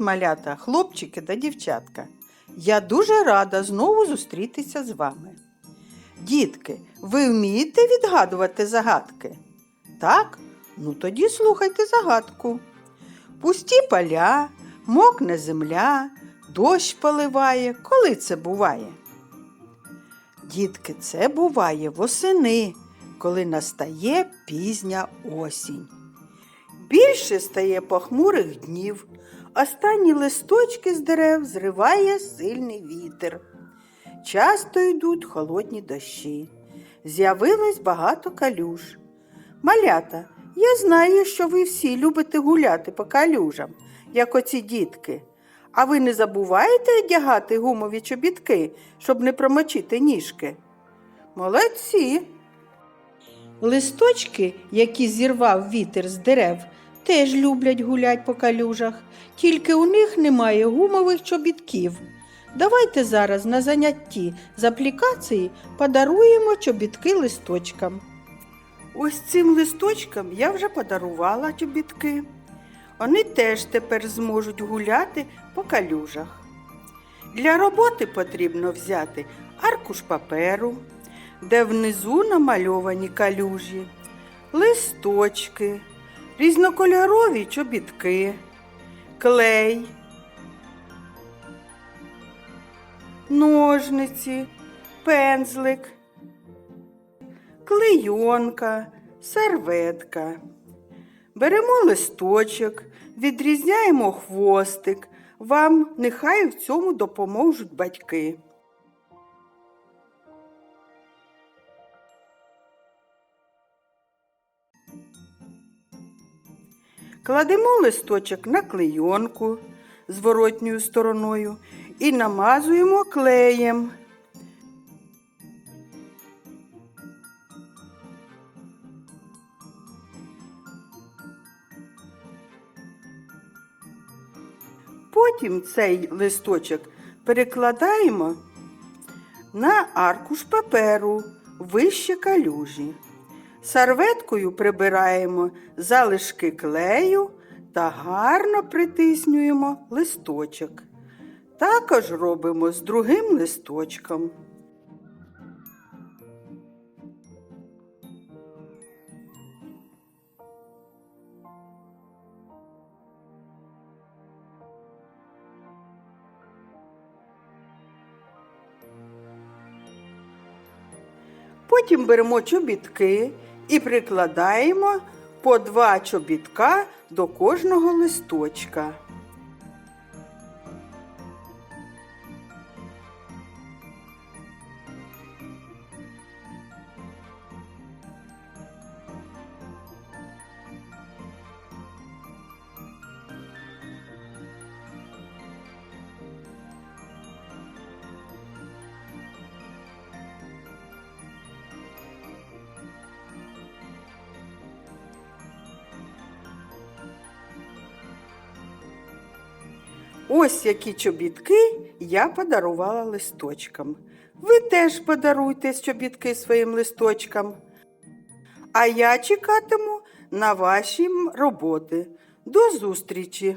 Малята, хлопчики та дівчатка. Я дуже рада знову зустрітися з вами. Дітки, ви вмієте відгадувати загадки? Так? Ну тоді слухайте загадку. Пусті поля, мокне земля, дощ поливає. Коли це буває? Дітки, це буває восени, коли настає пізня осінь. Більше стає похмурих днів. Останні листочки з дерев зриває сильний вітер. Часто йдуть холодні дощі. З'явилось багато калюж. Малята, я знаю, що ви всі любите гуляти по калюжам, як оці дітки. А ви не забуваєте одягати гумові чобітки, щоб не промочити ніжки? Молодці. Листочки, які зірвав вітер з дерев, теж люблять гулять по калюжах, тільки у них немає гумових чобітків. Давайте зараз на занятті з аплікації подаруємо чобітки листочкам. Ось цим листочкам я вже подарувала чобітки. Вони теж тепер зможуть гуляти по калюжах. Для роботи потрібно взяти аркуш паперу, де внизу намальовані калюжі, листочки, різнокольорові чобітки, клей, ножниці, пензлик, клейонка, серветка. Беремо листочок, відрізняємо хвостик. Вам нехай в цьому допоможуть батьки. Кладемо листочок на клейонку зворотньою стороною і намазуємо клеєм. Потім цей листочок перекладаємо на аркуш паперу вище калюжі. Серветкою прибираємо залишки клею та гарно притиснюємо листочок. Також робимо з другим листочком. Потім беремо чобітки і прикладаємо по два чобітка до кожного листочка. Ось які чобітки я подарувала листочкам. Ви теж подаруйте чобітки своїм листочкам. А я чекатиму на ваші роботи. До зустрічі!